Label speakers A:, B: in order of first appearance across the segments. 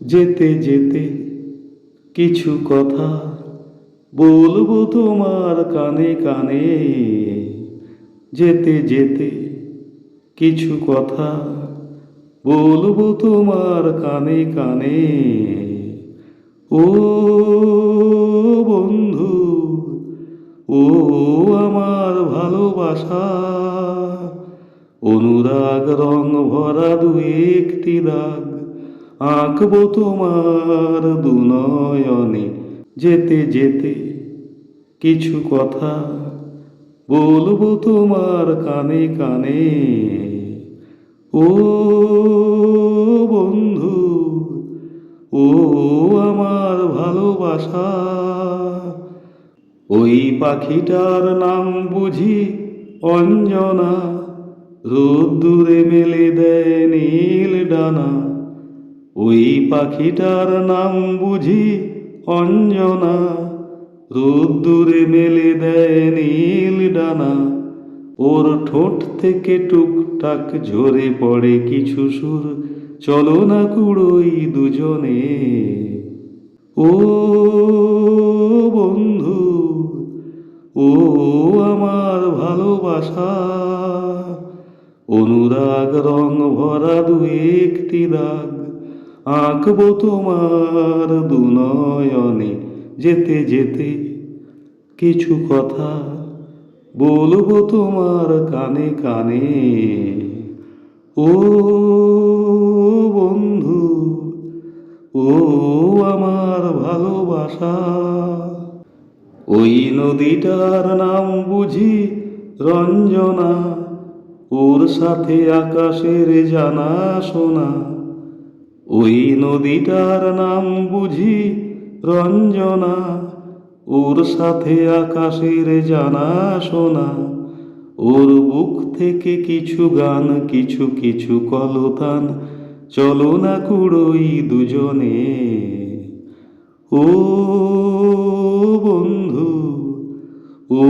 A: যেতে যেতে কিছু কথা বলব তোমার কানে কানে। যেতে যেতে কিছু কথা বলব তোমার কানে কানে। ও বন্ধু, ও আমার ভালোবাসা, অনুরাগ রং ভরা দু একটি দাগ। আঁকবো তোমার দুনয়নে। যেতে যেতে কিছু কথা বলব তোমার কানে কানে। ও বন্ধু, ও আমার ভালোবাসা, ওই পাখিটার নাম বুঝি অঞ্জনা। রোদ্দুরে মেলে দেয় নীল ডানা। ওই পাখিটার নাম বুঝি অঞ্জনা। রোদ্দুরে মেলে দেয় নীল ডানা। ওর ঠোঁট থেকে টুকটাক ঝরে পড়ে কিছু সুর। চলো না কুড়োই দুজনে। ও বন্ধু, ও আমার ভালোবাসা। অনুরাগ রং ভরা দু একটি দাগ। আঁকবো তোমার দুনয়নে যেতে যেতে কিছু কথা বলব তোমার কানে কানে। ও বন্ধু, ও আমার ভালোবাসা। ওই নদীটার নাম বুঝি রঞ্জনা, ওর সাথে আকাশের জানা শোনা। ওই নদীটার নাম বুঝি রঞ্জনা। ওর সাথে আকাশের জানা শোনা। ওর বুক থেকে কিছু গান, কিছু কিছু কলতান। চলো না কুড়োই দুজনে। ও বন্ধু, ও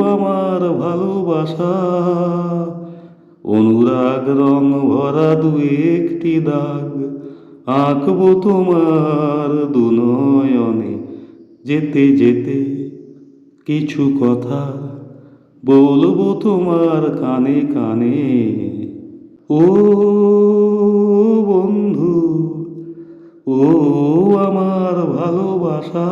A: আমার ভালোবাসা। অনুরাগ রং ভরা দু একটি দাগ। আঁকবো তোমার দুনয়নে যেতে যেতে কিছু কথা বলব তোমার কানে কানে। ও বন্ধু, ও আমার ভালোবাসা।